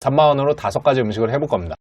3만원으로 다섯 가지 음식을 해볼 겁니다.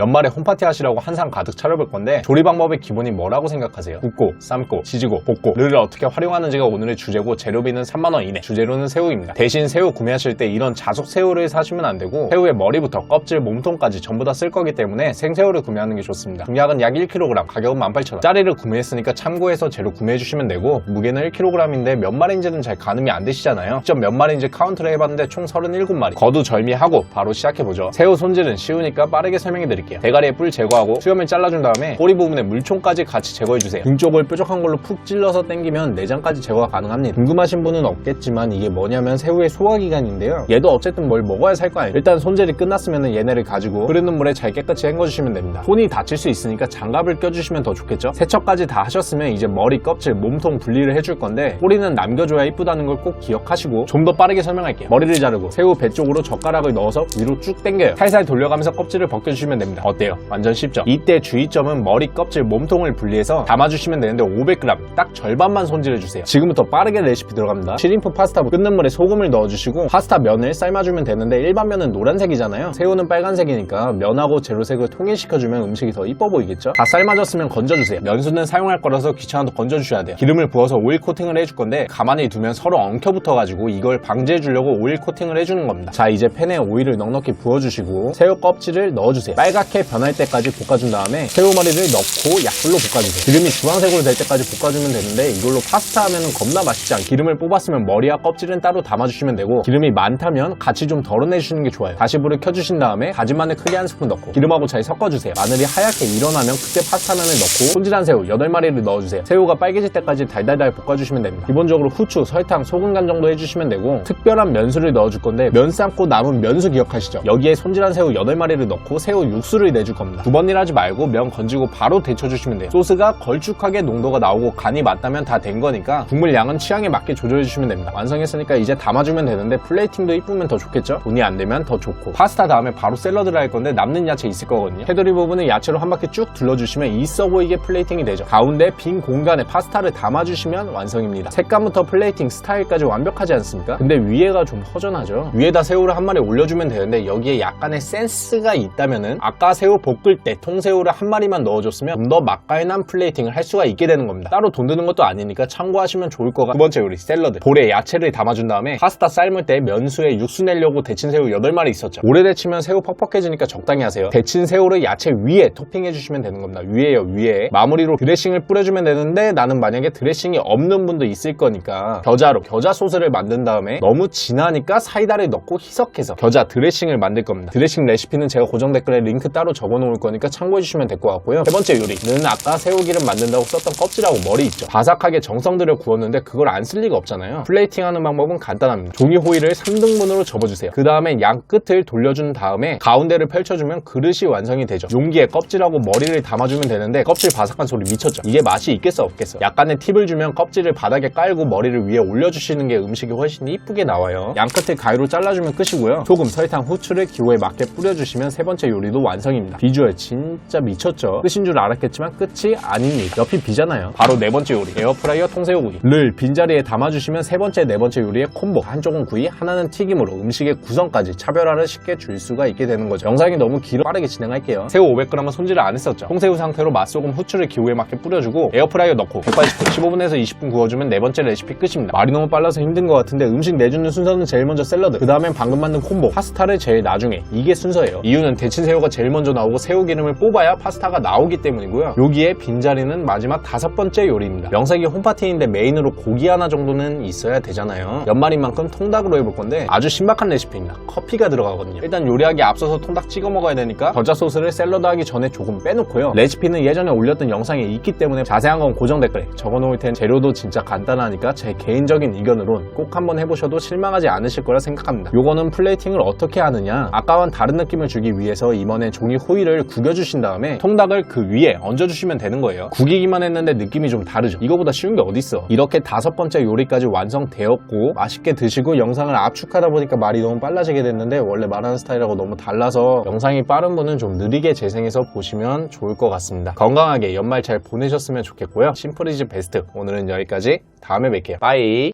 연말에 홈파티 하시라고 한상 가득 차려볼 건데 조리 방법의 기본이 뭐라고 생각하세요? 굽고, 삶고, 지지고, 볶고, 를 어떻게 활용하는지가 오늘의 주제고 재료비는 3만원 이내 주재료는 새우입니다. 대신 새우 구매하실 때 이런 자속 새우를 사시면 안 되고 새우의 머리부터 껍질, 몸통까지 전부 다 쓸 거기 때문에 생새우를 구매하는 게 좋습니다. 중약은 약 1kg, 가격은 18,000원. 짜리를 구매했으니까 참고해서 재료 구매해 주시면 되고 무게는 1kg인데 몇 마리인지는 잘 가늠이 안 되시잖아요. 직접 몇 마리인지 카운트를 해봤는데 총 37마리. 거두절미하고 바로 시작해보죠. 새우 손질은 쉬우니까 빠르게 설명해 드릴게요. 대가리에 뿔 제거하고 수염을 잘라준 다음에 꼬리 부분에 물총까지 같이 제거해주세요. 등 쪽을 뾰족한 걸로 푹 찔러서 당기면 내장까지 제거가 가능합니다. 궁금하신 분은 없겠지만 이게 뭐냐면 새우의 소화기관인데요. 얘도 어쨌든 뭘 먹어야 살 거 아니에요. 일단 손질이 끝났으면 얘네를 가지고 흐르는 물에 잘 깨끗이 헹궈주시면 됩니다. 손이 다칠 수 있으니까 장갑을 껴주시면 더 좋겠죠? 세척까지 다 하셨으면 이제 머리, 껍질, 몸통 분리를 해줄 건데 꼬리는 남겨줘야 이쁘다는 걸 꼭 기억하시고 좀 더 빠르게 설명할게요. 머리를 자르고 새우 배 쪽으로 젓가락을 넣어서 위로 쭉 당겨요. 살살 돌려가면서 껍질을 벗겨주시면 됩니다. 어때요? 완전 쉽죠? 이때 주의점은 머리, 껍질, 몸통을 분리해서 담아주시면 되는데 500g 딱 절반만 손질해주세요. 지금부터 빠르게 레시피 들어갑니다. 시림프 파스타 끓는 물에 소금을 넣어주시고 파스타 면을 삶아주면 되는데 일반 면은 노란색이잖아요. 새우는 빨간색이니까 면하고 재료색을 통일시켜주면 음식이 더 이뻐 보이겠죠? 다 삶아졌으면 건져주세요. 면수는 사용할 거라서 귀찮아도 건져주셔야 돼요. 기름을 부어서 오일 코팅을 해줄 건데 가만히 두면 서로 엉켜붙어가지고 이걸 방지해주려고 오일 코팅을 해주는 겁니다. 자 이제 팬에 오일을 넉넉히 부어주시고 새우 껍질을 넣어주세요. 빨갛게 변할 때까지 볶아준 다음에 새우 머리를 넣고 약불로 볶아주세요. 기름이 주황색으로 될 때까지 볶아주면 되는데 이걸로 파스타 하면은 겁나 맛있지 않게 기름을 뽑았으면 머리와 껍질은 따로 담아주시면 되고 기름이 많다면 같이 좀 덜어내주시는 게 좋아요. 다시 불을 켜주신 다음에 다진 마늘 크게 한 스푼 넣고 기름하고 잘 섞어주세요. 마늘이 하얗게 일어나면 그때 파스타면을 넣고 손질한 새우 8마리를 넣어주세요. 새우가 빨개질 때까지 달달달 볶아주시면 됩니다. 기본적으로 후추, 설탕, 소금 간 정도 해주시면 되고 특별한 면수를 넣어줄 건데 면 삶고 남은 면수 기억하시죠? 여기에 손질한 새우 8마리를 넣고 새우 육수 를 내줄 겁니다. 두 번 일하지 말고 면 건지고 바로 데쳐주시면 돼요. 소스가 걸쭉하게 농도가 나오고 간이 맞다면 다 된 거니까 국물 양은 취향에 맞게 조절해주시면 됩니다. 완성했으니까 이제 담아주면 되는데 플레이팅도 이쁘면 더 좋겠죠? 돈이 안 되면 더 좋고 파스타 다음에 바로 샐러드를 할 건데 남는 야채 있을 거거든요. 테두리 부분을 야채로 한 바퀴 쭉 둘러주시면 있어 보이게 플레이팅이 되죠. 가운데 빈 공간에 파스타를 담아주시면 완성입니다. 색감부터 플레이팅 스타일까지 완벽하지 않습니까? 근데 위에가 좀 허전하죠. 위에다 새우를 한 마리 올려주면 되는데 여기에 약간의 센스가 있다면은 아까 새우 볶을 때 통새우를 한 마리만 넣어줬으면 좀 더 맛깔난 플레이팅을 할 수가 있게 되는 겁니다. 따로 돈 드는 것도 아니니까 참고하시면 좋을 거가 두 번째 요리 샐러드. 볼에 야채를 담아준 다음에 파스타 삶을 때 면수에 육수 내려고 데친 새우 8마리 있었죠. 오래 데치면 새우 퍽퍽해지니까 적당히 하세요. 데친 새우를 야채 위에 토핑해 주시면 되는 겁니다. 위에요, 위에. 마무리로 드레싱을 뿌려주면 되는데 나는 만약에 드레싱이 없는 분도 있을 거니까 겨자로 겨자 소스를 만든 다음에 너무 진하니까 사이다를 넣고 희석해서 겨자 드레싱을 만들 겁니다. 드레싱 레시피는 제가 고정 댓글에 링크 따로 적어 놓을 거니까 참고해 주시면 될 것 같고요. 세 번째 요리는 아까 새우기름 만든다고 썼던 껍질하고 머리 있죠. 바삭하게 정성 들여 구웠는데 그걸 안 쓸 리가 없잖아요. 플레이팅 하는 방법은 간단합니다. 종이 호일을 3등분으로 접어주세요. 그 다음에 양 끝을 돌려준 다음에 가운데를 펼쳐주면 그릇이 완성이 되죠. 용기에 껍질하고 머리를 담아주면 되는데 껍질 바삭한 소리 미쳤죠. 이게 맛이 있겠어 없겠어. 약간의 팁을 주면 껍질을 바닥에 깔고 머리를 위에 올려주시는 게 음식이 훨씬 이쁘게 나와요. 양 끝을 가위로 잘라주면 끝이고요. 소금, 설탕, 후추를 기호에 맞게 뿌려주시면 세 번째 요리도 완성 입니다. 비주얼 진짜 미쳤죠. 끝인 줄 알았겠지만 끝이 아닙니다. 옆이 비잖아요. 바로 네 번째 요리 에어프라이어 통새우구이 를 빈자리에 담아주시면 세 번째, 네 번째 요리의 콤보 한쪽은 구이, 하나는 튀김으로 음식의 구성까지 차별화를 쉽게 줄 수가 있게 되는 거죠. 영상이 너무 길어 빠르게 진행할게요. 새우 500g은 손질을 안 했었죠. 통새우 상태로 맛소금, 후추를 기호에 맞게 뿌려주고 에어프라이어 넣고 180도 15분에서 20분 구워주면 네 번째 레시피 끝입니다. 말이 너무 빨라서 힘든 것 같은데 음식 내주는 순서는 제일 먼저 샐러드, 그 다음엔 방금 만든 콤보, 파스타를 제일 나중에 이게 순서예요. 이유는 데친 새우가 제일 먼저 나오고 새우 기름을 뽑아야 파스타가 나오기 때문이고요. 여기에 빈자리는 마지막 다섯 번째 요리입니다. 명색이 홈파티인데 메인으로 고기 하나 정도는 있어야 되잖아요. 연말인 만큼 통닭으로 해볼 건데 아주 신박한 레시피입니다. 커피가 들어가거든요. 일단 요리하기 앞서서 통닭 찍어 먹어야 되니까 겨자 소스를 샐러드 하기 전에 조금 빼놓고요. 레시피는 예전에 올렸던 영상에 있기 때문에 자세한 건 고정 댓글에 적어놓을 텐 재료도 진짜 간단하니까 제 개인적인 의견으론 꼭 한번 해보셔도 실망하지 않으실 거라 생각합니다. 요거는 플레이팅을 어떻게 하느냐 아까와는 다른 느낌을 주기 위해서 이번에 종이 호일을 구겨주신 다음에 통닭을 그 위에 얹어주시면 되는 거예요. 구기기만 했는데 느낌이 좀 다르죠. 이거보다 쉬운 게 어딨어. 이렇게 다섯 번째 요리까지 완성되었고 맛있게 드시고 영상을 압축하다 보니까 말이 너무 빨라지게 됐는데 원래 말하는 스타일하고 너무 달라서 영상이 빠른 분은 좀 느리게 재생해서 보시면 좋을 것 같습니다. 건강하게 연말 잘 보내셨으면 좋겠고요. 심플이즈 베스트 오늘은 여기까지 다음에 뵐게요. 빠이